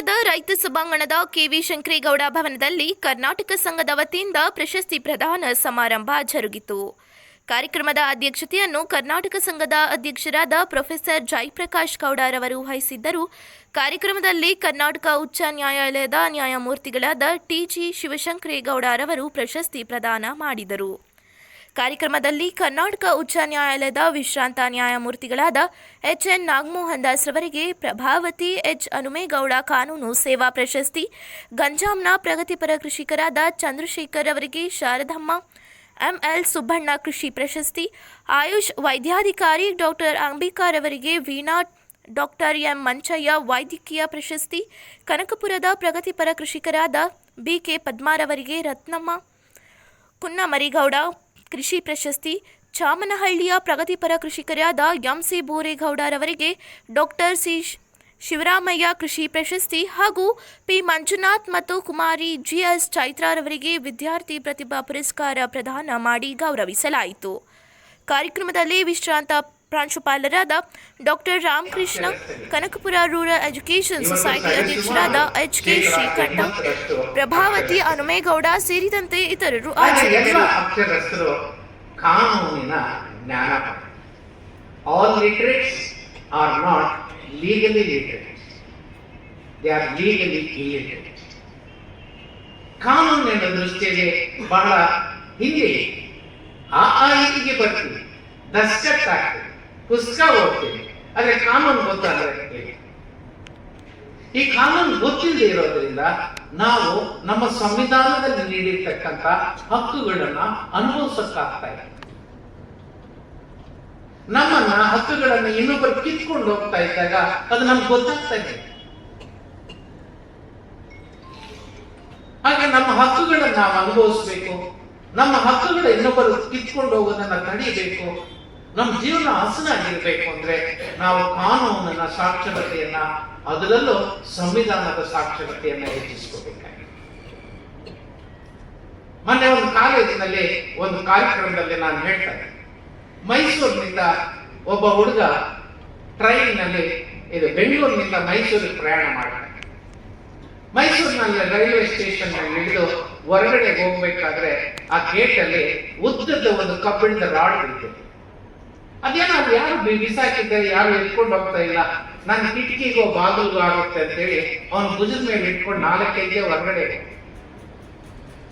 ನಗರದ ರೈತ ಸಭಾಂಗಣದ ಕೆವಿ ಶಂಕರೇಗೌಡ ಭವನದಲ್ಲಿ ಕರ್ನಾಟಕ ಸಂಘದ ವತಿಯಿಂದ ಪ್ರಶಸ್ತಿ ಪ್ರದಾನ ಸಮಾರಂಭ ಜರುಗಿತು. ಕಾರ್ಯಕ್ರಮದ ಅಧ್ಯಕ್ಷತೆಯನ್ನು ಕರ್ನಾಟಕ ಸಂಘದ ಅಧ್ಯಕ್ಷರಾದ ಪ್ರೊಫೆಸರ್ ಜಯಪ್ರಕಾಶ್ ಗೌಡರವರು ವಹಿಸಿದ್ದರು. ಕಾರ್ಯಕ್ರಮದಲ್ಲಿ ಕರ್ನಾಟಕ ಉಚ್ಚ ನ್ಯಾಯಾಲಯದ ನ್ಯಾಯಮೂರ್ತಿಗಳಾದ ಟಿಜಿ ಶಿವಶಂಕರೇಗೌಡರವರು ಪ್ರಶಸ್ತಿ ಪ್ರದಾನ ಮಾಡಿದರು. ಕಾರ್ಯಕ್ರಮದಲ್ಲಿ ಕರ್ನಾಟಕ ಉಚ್ಚ ನ್ಯಾಯಾಲಯದ ವಿಶ್ರಾಂತ ನ್ಯಾಯಮೂರ್ತಿಗಳಾದ ಎಚ್ ಎನ್ ನಾಗಮೋಹನ್ ದಾಸ್ ರವರಿಗೆ ಪ್ರಭಾವತಿ ಎಚ್ ಹನುಮೇಗೌಡ ಕಾನೂನು ಸೇವಾ ಪ್ರಶಸ್ತಿ ಗಂಜಾಂನ ಪ್ರಗತಿಪರ ಕೃಷಿಕರಾದ ಚಂದ್ರಶೇಖರ್ ಅವರಿಗೆ ಶಾರದಮ್ಮ, ಎಂಎಲ್ ಸುಬ್ಬಣ್ಣ ಕೃಷಿ ಪ್ರಶಸ್ತಿ, ಆಯುಷ್ ವೈದ್ಯಾಧಿಕಾರಿ ಡಾಕ್ಟರ್ ಅಂಬಿಕಾರ್ ಅವರಿಗೆ ವೀಣಾ ಡಾಕ್ಟರ್ ಎಂ ಮಂಚಯ್ಯ ವೈದ್ಯಕೀಯ ಪ್ರಶಸ್ತಿ, ಕನಕಪುರದ ಪ್ರಗತಿಪರ ಕೃಷಿಕರಾದ ಬಿಕೆ ಪದ್ಮಾರವರಿಗೆ ರತ್ನಮ್ಮ, ಕುನ್ನಮರಿಗೌಡ ಕೃಷಿ ಪ್ರಶಸ್ತಿ, ಚಾಮನಹಳ್ಳಿಯ ಪ್ರಗತಿಪರ ಕೃಷಿಕರಾದ ಎಂಸಿ ಬೋರೇಗೌಡರವರಿಗೆ ಡಾಕ್ಟರ್ ಸಿ ಶಿವರಾಮಯ್ಯ ಕೃಷಿ ಪ್ರಶಸ್ತಿ ಹಾಗೂ ಪಿ ಮಂಜುನಾಥ್ ಮತ್ತು ಕುಮಾರಿ ಜಿಎಸ್ ಚೈತ್ರಾರವರಿಗೆ ವಿದ್ಯಾರ್ಥಿ ಪ್ರತಿಭಾ ಪುರಸ್ಕಾರ ಪ್ರದಾನ ಮಾಡಿ ಗೌರವಿಸಲಾಯಿತು. ಕಾರ್ಯಕ್ರಮದಲ್ಲಿ ವಿಶ್ರಾಂತ ಪ್ರಾಂಶುಪಾಲರಾದ doctor Ramakrishna, Kanakapura rural education society ಅಧ್ಯಕ್ಷರಾದ ಎಚ್. ಕೆ. ಶ್ರೀಕಂಠ, ಪ್ರಭಾವತಿ ಹನುಮೇಗೌಡ ಸೇರಿದಂತೆ ಇತರರು ಹಾಜರಿದ್ದರು. ಕಾನೂನಿನ ಜ್ಞಾನ ಕಾನೂನಿನ ದೃಷ್ಟಿಯಲ್ಲಿ ಬಹಳ ಹಿಂದೆ ಆ ಆ ರೀತಿಗೆ ಬರ್ತೀವಿ. ದಸ್ಕತ್ತಾಗ್ತೀವಿ ಪುಸ್ತಕ ಓದ್ತೀನಿ. ಆದ್ರೆ ಕಾನೂನು ಗೊತ್ತಾದ್ರೆ ಹೇಗೆ? ಈ ಕಾನೂನು ಗೊತ್ತಿಲ್ಲದೆ ಇರೋದ್ರಿಂದ ನಾವು ನಮ್ಮ ಸಂವಿಧಾನದಲ್ಲಿ ನೀಡಿರ್ತಕ್ಕಂಥ ಹಕ್ಕುಗಳನ್ನ ಅನುಭವಿಸಕ್ಕಾಗ್ತಾ ಇಲ್ಲ. ನಮ್ಮನ್ನ ಹಕ್ಕುಗಳನ್ನ ಇನ್ನೊಬ್ಬರು ಕಿತ್ಕೊಂಡು ಹೋಗ್ತಾ ಇದ್ದಾಗ ಅದು ನಮ್ಗೆ ಗೊತ್ತಾಗ್ತಾ ಇದೆ ಹಾಗೆ ನಮ್ಮ ಹಕ್ಕುಗಳನ್ನ ನಾವು ಅನುಭವಿಸ್ಬೇಕು. ನಮ್ಮ ಹಕ್ಕುಗಳ ಇನ್ನೊಬ್ಬರು ಕಿತ್ಕೊಂಡು ಹೋಗೋದನ್ನ ತಡಿಬೇಕು ನಮ್ಮ ಜೀವನ ಹಸನಾಗಿರ್ಬೇಕು ಅಂದ್ರೆ ನಾವು ಕಾನೂನನ್ನ ಸಾಕ್ಷರತೆಯನ್ನ ಅದರಲ್ಲೂ ಸಂವಿಧಾನದ ಸಾಕ್ಷರತೆಯನ್ನ ಹೆಚ್ಚಿಸ್ಕೋಬೇಕಾಗಿದೆ. ಮೊನ್ನೆ ಒಂದು ಕಾಲೇಜಿನಲ್ಲಿ ಒಂದು ಕಾರ್ಯಕ್ರಮದಲ್ಲಿ ನಾನು ಹೇಳ್ತೇನೆ. ಮೈಸೂರಿನಿಂದ ಒಬ್ಬ ಹುಡುಗ ಟ್ರೈನ್ನಲ್ಲಿ ಇದು ಬೆಂಗಳೂರಿನಿಂದ ಮೈಸೂರಿಗೆ ಪ್ರಯಾಣ ಮಾಡ್ತಾನೆ. ಮೈಸೂರಿನಲ್ಲಿ ರೈಲ್ವೆ ಸ್ಟೇಷನ್ ಹಿಡಿದು ಹೊರಗಡೆ ಹೋಗ್ಬೇಕಾದ್ರೆ ಆ ಗೇಟ್ ಅಲ್ಲಿ ಉದ್ದದ ಒಂದು ಕಬ್ಬಿಣದ ರಾಡ್ ಬಿಟ್ಟಿದೆ ಅದೇನೋ ಅದು ಯಾರು ಬಿಸಾಕಿದ್ದಾರೆ, ಯಾರು ಎತ್ಕೊಂಡು ಹೋಗ್ತಾ ಇಲ್ಲ? ನನ್ನ ಕಿಟಕಿಗೋ ಬಾಗಿಲ್ಗೋ ಆಗುತ್ತೆ ಅಂತೇಳಿ ಅವನ ಭುಜದ ಮೇಲೆ ಇಟ್ಕೊಂಡು ನಾಲ್ಕೈದೇ ಹೊರಗಡೆ.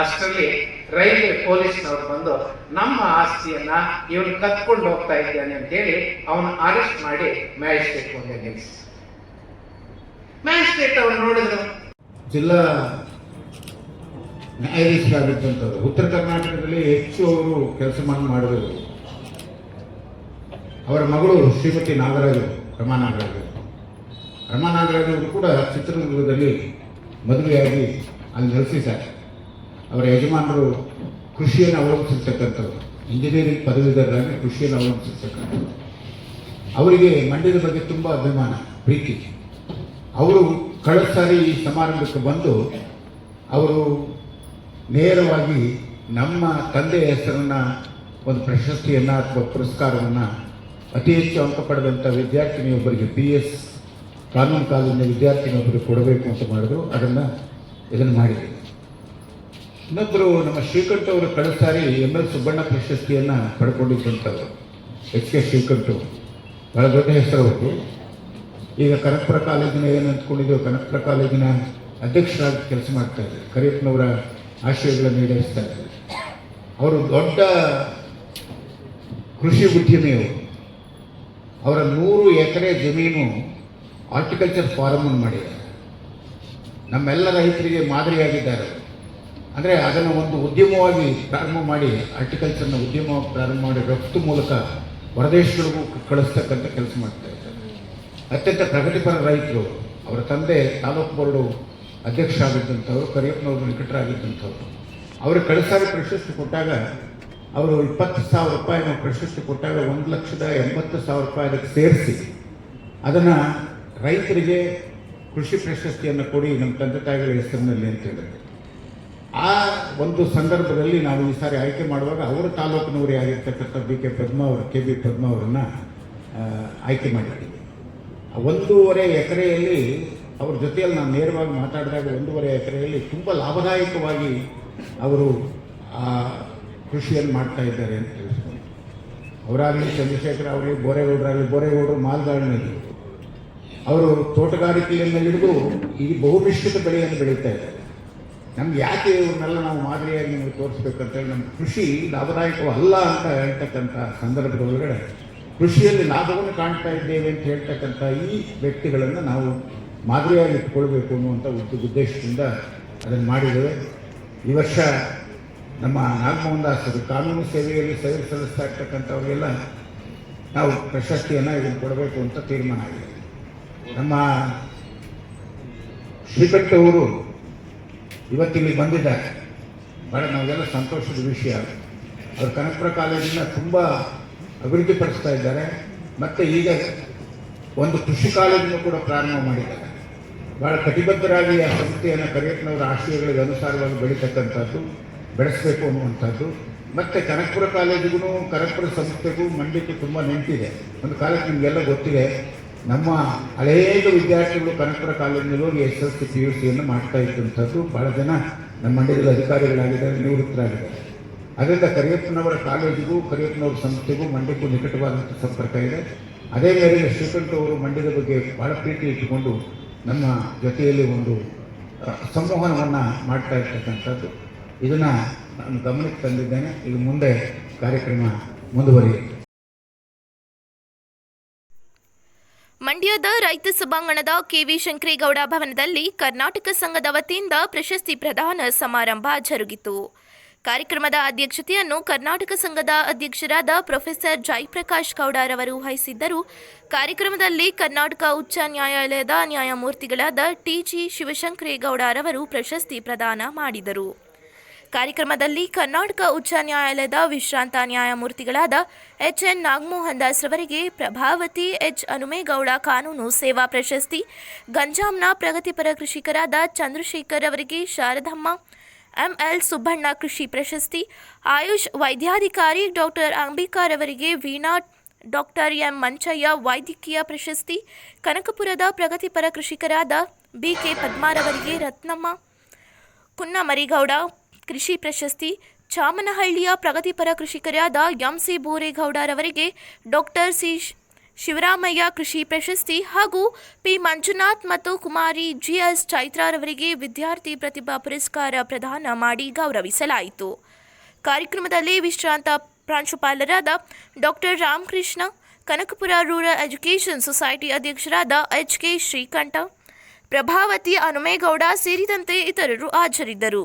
ಅಷ್ಟರಲ್ಲಿ ರೈಲ್ವೆ ಪೊಲೀಸ್ನವ್ರು ಬಂದು, ನಮ್ಮ ಆಸ್ತಿಯನ್ನ ಇವನು ಕತ್ಕೊಂಡು ಹೋಗ್ತಾ ಇದ್ದಾನೆ ಅಂತೇಳಿ ಅವನು ಅರೆಸ್ಟ್ ಮಾಡಿ ಮ್ಯಾಜಿಸ್ಟ್ರೇಟ್ ಮುಂದೆ ನಿಲ್ಲಿಸಿ ಮ್ಯಾಜಿಸ್ಟ್ರೇಟ್ ಅವ್ರು ನೋಡಿದ್ರು. ಜಿಲ್ಲಾ ನ್ಯಾಯಾಧೀಶರಾಗಿದ್ದಂಥವ್ರು ಉತ್ತರ ಕರ್ನಾಟಕದಲ್ಲಿ ಹೆಚ್ಚು ಅವರು ಕೆಲಸ ಮಾಡಿದವರು ಅವರ ಮಗಳು ಶ್ರೀಮತಿ ನಾಗರಾಜು ರಮಾ ನಾಗರಾಜು ರಮಾ ನಾಗರಾಜರು ಕೂಡ ಚಿತ್ರದುರ್ಗದಲ್ಲಿ ಮದುವೆಯಾಗಿ ಅಲ್ಲಿ ನೆಲೆಸಿದ್ದಾರೆ. ಅವರ ಯಜಮಾನರು ಕೃಷಿಯನ್ನು ಅವಲಂಬಿಸಿರ್ತಕ್ಕಂಥವ್ರು. ಇಂಜಿನಿಯರಿಂಗ್ ಪದವೀಧರರಾಗಿ ಕೃಷಿಯನ್ನು ಅವಲಂಬಿಸಿರ್ತಕ್ಕಂಥವ್ರು. ಅವರಿಗೆ ಮಂಡ್ಯದ ಬಗ್ಗೆ ತುಂಬ ಅಭಿಮಾನ, ಪ್ರೀತಿ. ಅವರು ಕಳೆದ ಸಾರಿ ಈ ಸಮಾರಂಭಕ್ಕೆ ಬಂದು ಅವರು ನೇರವಾಗಿ ನಮ್ಮ ತಂದೆಯ ಹೆಸರನ್ನು, ಒಂದು ಪ್ರಶಸ್ತಿಯನ್ನು ಅಥವಾ ಪುರಸ್ಕಾರವನ್ನು ಅತಿ ಹೆಚ್ಚು ಅಂಕ ಪಡೆದಂಥ ವಿದ್ಯಾರ್ಥಿನಿಯೊಬ್ಬರಿಗೆ ಪಿ ಎಸ್ ಕಾನೂನು ಕಾಲೇಜಿನ ವಿದ್ಯಾರ್ಥಿನಿಯೊಬ್ಬರಿಗೆ ಕೊಡಬೇಕು ಅಂತ ಮಾಡಿದ್ರು, ಅದನ್ನು ಇದನ್ನು ಮಾಡಿದೆ ಇನ್ನೊಬ್ಬರು ನಮ್ಮ ಶ್ರೀಕಂಠ ಅವರು ಕಳೆದ ಸಾರಿ ಎಂ ಎಲ್ ಸುಬ್ಬಣ್ಣ ಪ್ರಶಸ್ತಿಯನ್ನು ಪಡ್ಕೊಂಡಿದ್ದಂಥವ್ರು ಎಚ್ ಕೆ ಶ್ರೀಕಂಠ. ಬಹಳ ದೊಡ್ಡ ಹೆಸರು ಅವರು ಈಗ ಕನಕಪುರ ಕಾಲೇಜಿನ ಏನು ಅಂದ್ಕೊಂಡಿದ್ದೇವೆ ಕನಕಪುರ ಕಾಲೇಜಿನ ಅಧ್ಯಕ್ಷರಾಗಿ ಕೆಲಸ ಮಾಡ್ತಾ ಇದ್ದಾರೆ. ಕರಿಯಪ್ಪನವರ ಆಶಯಗಳನ್ನು ಈಡೇರಿಸ್ತಾ ಇದ್ದಾರೆ. ಅವರು ದೊಡ್ಡ ಕೃಷಿ ಉದ್ಯಮಿಯವರು. ಅವರ ನೂರು ಎಕರೆ ಜಮೀನು ಹಾರ್ಟಿಕಲ್ಚರ್ ಫಾರಮ್ ಮಾಡಿದ್ದಾರೆ. ನಮ್ಮೆಲ್ಲ ರೈತರಿಗೆ ಮಾದರಿಯಾಗಿದ್ದಾರೆ. ಅಂದರೆ ಅದನ್ನು ಒಂದು ಉದ್ಯಮವಾಗಿ ಪ್ರಾರಂಭ ಮಾಡಿ ಹಾರ್ಟಿಕಲ್ಚರ್ನ ಉದ್ಯಮವಾಗಿ ಪ್ರಾರಂಭ ಮಾಡಿ ರಫ್ತು ಮೂಲಕ ಹೊರದೇಶಗಳಿಗೂ ಕಳಿಸ್ತಕ್ಕಂಥ ಕೆಲಸ ಮಾಡ್ತಾ ಇದ್ದಾರೆ. ಅತ್ಯಂತ ಪ್ರಗತಿಪರ ರೈತರು, ಅವರ ತಂದೆ ತಾಲೂಕು ಬೋರ್ಡು ಅಧ್ಯಕ್ಷರಾಗಿದ್ದಂಥವ್ರು, ಕರಿಯಪ್ಪನವರು ನಿಕಟರಾಗಿದ್ದಂಥವ್ರು. ಅವರು ಕಳಿಸಾರಿ ಪ್ರಶಸ್ತಿ ಕೊಟ್ಟಾಗ ಅವರು ಇಪ್ಪತ್ತು ಸಾವಿರ ರೂಪಾಯಿ ನಾವು ಪ್ರಶಸ್ತಿ ಕೊಟ್ಟಾಗ ಒಂದು ಲಕ್ಷದ ಎಂಬತ್ತು ಸಾವಿರ ರೂಪಾಯಿ ಅದಕ್ಕೆ ಸೇರಿಸಿ, ಅದನ್ನು ರೈತರಿಗೆ ಕೃಷಿ ಪ್ರಶಸ್ತಿಯನ್ನು ಕೊಡಿ ನಮ್ಮ ತಂದೆ ತಾಯಿಗಳ ಹೆಸರಿನಲ್ಲಿ ಅಂತ ಹೇಳಿದ್ರು. ಆ ಒಂದು ಸಂದರ್ಭದಲ್ಲಿ ನಾವು ಈ ಸಾರಿ ಆಯ್ಕೆ ಮಾಡುವಾಗ ಅವರ ತಾಲೂಕಿನವರೇ ಆಗಿರ್ತಕ್ಕಂಥ ಬಿ ಕೆ ಪದ್ಮ ಅವರು, ಕೆ ಬಿ ಪದ್ಮ ಅವರನ್ನು ಆಯ್ಕೆ ಮಾಡಿದ್ದೀವಿ ಒಂದೂವರೆ ಎಕರೆಯಲ್ಲಿ ಅವ್ರ ಜೊತೆಯಲ್ಲಿ ನಾನು ನೇರವಾಗಿ ಮಾತಾಡಿದಾಗ ಒಂದೂವರೆ ಎಕರೆಯಲ್ಲಿ ತುಂಬ ಲಾಭದಾಯಕವಾಗಿ ಅವರು, ಆ ಕೃಷಿಯನ್ನು ಮಾಡ್ತಾ ಇದ್ದಾರೆ ಅಂತ ತಿಳಿಸ್ಕೊಂಡು. ಅವರಾಗಲಿ ಚಂದ್ರಶೇಖರ್ ಬೋರೆಗೌಡರಾಗಲಿ ಬೋರೇಗೌಡರಾಗಲಿ, ಬೋರೇಗೌಡರು ಮಾಲ್ಗಾಡಿನಲ್ಲಿ ಅವರು ತೋಟಗಾರಿಕೆಯನ್ನು ಹಿಡಿದು ಈ ಬಹುಮಿಶ್ರಿತ ಬೆಳೆಯನ್ನು ಬೆಳೀತಾ ಇದ್ದಾರೆ. ನಮ್ಗೆ ಯಾಕೆ ಇವ್ರನ್ನೆಲ್ಲ ನಾವು ಮಾದರಿಯಾಗಿ ನಿಮಗೆ ತೋರಿಸ್ಬೇಕಂತೇಳಿ ನಮ್ಮ ಕೃಷಿ ಲಾಭದಾಯಕವಲ್ಲ ಅಂತ ಹೇಳ್ತಕ್ಕಂಥ ಸಂದರ್ಭದೊಳಗಡೆ ಕೃಷಿಯಲ್ಲಿ ಲಾಭವನ್ನು ಕಾಣ್ತಾ ಇದ್ದೇವೆ ಅಂತ ಹೇಳ್ತಕ್ಕಂಥ ಈ ವ್ಯಕ್ತಿಗಳನ್ನು ನಾವು ಮಾದರಿಯಾಗಿ ಇಟ್ಕೊಳ್ಬೇಕು ಅನ್ನುವಂಥ ಉದ್ದ ಉದ್ದೇಶದಿಂದ ಅದನ್ನು ಮಾಡಿದ್ದೇವೆ. ಈ ವರ್ಷ ನಮ್ಮ ನಾಗಮೋಹನದಾಸರು ಕಾನೂನು ಸೇವೆಯಲ್ಲಿ ಸೇವೆ ಸಲ್ಲಿಸ್ತಾ ಇರ್ತಕ್ಕಂಥವ್ರಿಗೆಲ್ಲ ನಾವು ಪ್ರಶಸ್ತಿಯನ್ನು ಇದನ್ನು ಕೊಡಬೇಕು ಅಂತ ತೀರ್ಮಾನ ಆಗಿದೆ. ನಮ್ಮ ಶ್ರೀಕಂಠ ಅವರು ಇವತ್ತಿಲ್ಲಿ ಬಂದಿದ್ದಾರೆ. ಭಾಳ ನಮಗೆಲ್ಲ ಸಂತೋಷದ ವಿಷಯ. ಅವರು ಕನಕಪುರ ಕಾಲೇಜಿನ ತುಂಬ ಅಭಿವೃದ್ಧಿಪಡಿಸ್ತಾ ಇದ್ದಾರೆ. ಮತ್ತು ಈಗ ಒಂದು ಕೃಷಿ ಕಾಲೇಜನ್ನು ಕೂಡ ಪ್ರಾರಂಭ ಮಾಡಿದ್ದಾರೆ. ಭಾಳ ಕಟಿಬದ್ಧರಾಗಿ ಆ ಸಂಸ್ಥೆಯನ್ನು ಕರಿಯಪ್ಪನವರ ಆಶಯಗಳಿಗೆ ಅನುಸಾರವಾಗಿ ಬೆಳೀತಕ್ಕಂಥದ್ದು. ಬೆಳೆಸಬೇಕು ಅನ್ನುವಂಥದ್ದು. ಮತ್ತು ಕನಕಪುರ ಕಾಲೇಜಿಗೂ ಕನಕಪುರ ಸಂಸ್ಥೆಗೂ ಮಂಡ್ಯಕ್ಕೆ ತುಂಬ ನೆಂಟಿದೆ ಒಂದು ಕಾಲೇಜ್ ನಿಮಗೆಲ್ಲ ಗೊತ್ತಿದೆ. ನಮ್ಮ ಅನೇಕ ವಿದ್ಯಾರ್ಥಿಗಳು ಕನಕಪುರ ಕಾಲೇಜಿನಲ್ಲಿ ಹೋಗಿ S L C, P U ಸಿಯನ್ನು ಮಾಡ್ತಾ ಇದ್ದಂಥದ್ದು ಭಾಳ ಜನ ನಮ್ಮ ಮಂಡ್ಯದಲ್ಲಿ ಅಧಿಕಾರಿಗಳಾಗಿದ್ದಾರೆ, ನಿವೃತ್ತರಾಗಿದ್ದಾರೆ. ಅದರಿಂದ ಕರಿಯಪ್ಪನವರ ಕಾಲೇಜಿಗೂ, ಕರಿಯಪ್ಪನವರ ಸಂಸ್ಥೆಗೂ ಮಂಡ್ಯಕ್ಕೂ ನಿಕಟವಾದಂಥ ಸಂಪರ್ಕ ಇದೆ. ಅದೇ ಮೇರೆಗೆ ಶ್ರೀಕಂಠ ಅವರು ಮಂಡ್ಯದ ಬಗ್ಗೆ ಭಾಳ ಪ್ರೀತಿ ಇಟ್ಟುಕೊಂಡು ನಮ್ಮ ಜೊತೆಯಲ್ಲಿ ಒಂದು ಸಂವಹನವನ್ನು ಮಾಡ್ತಾ ಇರ್ತಕ್ಕಂಥದ್ದು. ಇದನ್ನು ನಾನು ಗಮನಕ್ಕೆ ತಂದಿದ್ದೇನೆ. ಇದು ಮುಂದೆ ಕಾರ್ಯಕ್ರಮ ಮುಂದುವರಿಯುತ್ತೆ ಮಂಡ್ಯದ ರೈತ ಸಭಾಂಗಣದ ಕೆವಿ ಶಂಕರೇಗೌಡ ಭವನದಲ್ಲಿ ಕರ್ನಾಟಕ ಸಂಘದ ವತಿಯಿಂದ ಪ್ರಶಸ್ತಿ ಪ್ರದಾನ ಸಮಾರಂಭ ಜರುಗಿತು. ಕಾರ್ಯಕ್ರಮದ ಅಧ್ಯಕ್ಷತೆಯನ್ನು ಕರ್ನಾಟಕ ಸಂಘದ ಅಧ್ಯಕ್ಷರಾದ ಪ್ರೊಫೆಸರ್ ಜಯಪ್ರಕಾಶ್ ಗೌಡರವರು ವಹಿಸಿದ್ದರು. ಕಾರ್ಯಕ್ರಮದಲ್ಲಿ ಕರ್ನಾಟಕ ಉಚ್ಚ ನ್ಯಾಯಾಲಯದ ನ್ಯಾಯಮೂರ್ತಿಗಳಾದ ಟಿಜಿ ಶಿವಶಂಕರೇಗೌಡರವರು ಪ್ರಶಸ್ತಿ ಪ್ರದಾನ ಮಾಡಿದರು. ಕಾರ್ಯಕ್ರಮದಲ್ಲಿ ಕರ್ನಾಟಕ ಉಚ್ಚ ನ್ಯಾಯಾಲಯದ ವಿಶ್ರಾಂತ ನ್ಯಾಯಮೂರ್ತಿಗಳಾದ ಎಚ್ ಎನ್ ನಾಗಮೋಹನ್ ದಾಸ್ ರವರಿಗೆ ಪ್ರಭಾವತಿ ಎಚ್ ಹನುಮೇಗೌಡ ಕಾನೂನು ಸೇವಾ ಪ್ರಶಸ್ತಿ ಗಂಜಾಂನ ಪ್ರಗತಿಪರ ಕೃಷಿಕರಾದ ಚಂದ್ರಶೇಖರ್ ಅವರಿಗೆ ಶಾರದಮ್ಮ, ಎಂಎಲ್ ಸುಬ್ಬಣ್ಣ ಕೃಷಿ ಪ್ರಶಸ್ತಿ, ಆಯುಷ್ ವೈದ್ಯಾಧಿಕಾರಿ ಡಾಕ್ಟರ್ ಅಂಬಿಕಾರ್ ಅವರಿಗೆ ವೀಣಾ ಡಾಕ್ಟರ್ ಎಂ ಮಂಚಯ್ಯ ವೈದ್ಯಕೀಯ ಪ್ರಶಸ್ತಿ, ಕನಕಪುರದ ಪ್ರಗತಿಪರ ಕೃಷಿಕರಾದ ಬಿಕೆ ಪದ್ಮಾರವರಿಗೆ ರತ್ನಮ್ಮ, ಕುನ್ನಮರಿಗೌಡ ಕೃಷಿ ಪ್ರಶಸ್ತಿ, ಚಾಮನಹಳ್ಳಿಯ ಪ್ರಗತಿಪರ ಕೃಷಿಕರಾದ ಎಂಸಿ ಬೋರೇಗೌಡರವರಿಗೆ ಡಾಕ್ಟರ್ ಸಿ ಶಿವರಾಮಯ್ಯ ಕೃಷಿ ಪ್ರಶಸ್ತಿ ಹಾಗೂ ಪಿ ಮಂಜುನಾಥ್ ಮತ್ತು ಕುಮಾರಿ ಜಿಎಸ್ ಚೈತ್ರಾರವರಿಗೆ ವಿದ್ಯಾರ್ಥಿ ಪ್ರತಿಭಾ ಪುರಸ್ಕಾರ ಪ್ರದಾನ ಮಾಡಿ ಗೌರವಿಸಲಾಯಿತು. ಕಾರ್ಯಕ್ರಮದಲ್ಲಿ ವಿಶ್ರಾಂತ ಪ್ರಾಂಶುಪಾಲರಾದ doctor Ramakrishna, Kanakapura rural education society ಅಧ್ಯಕ್ಷರಾದ ಎಚ್ ಕೆ ಶ್ರೀಕಂಠ, ಪ್ರಭಾವತಿ ಹನುಮೇಗೌಡ ಸೇರಿದಂತೆ ಇತರರು ಹಾಜರಿದ್ದರು.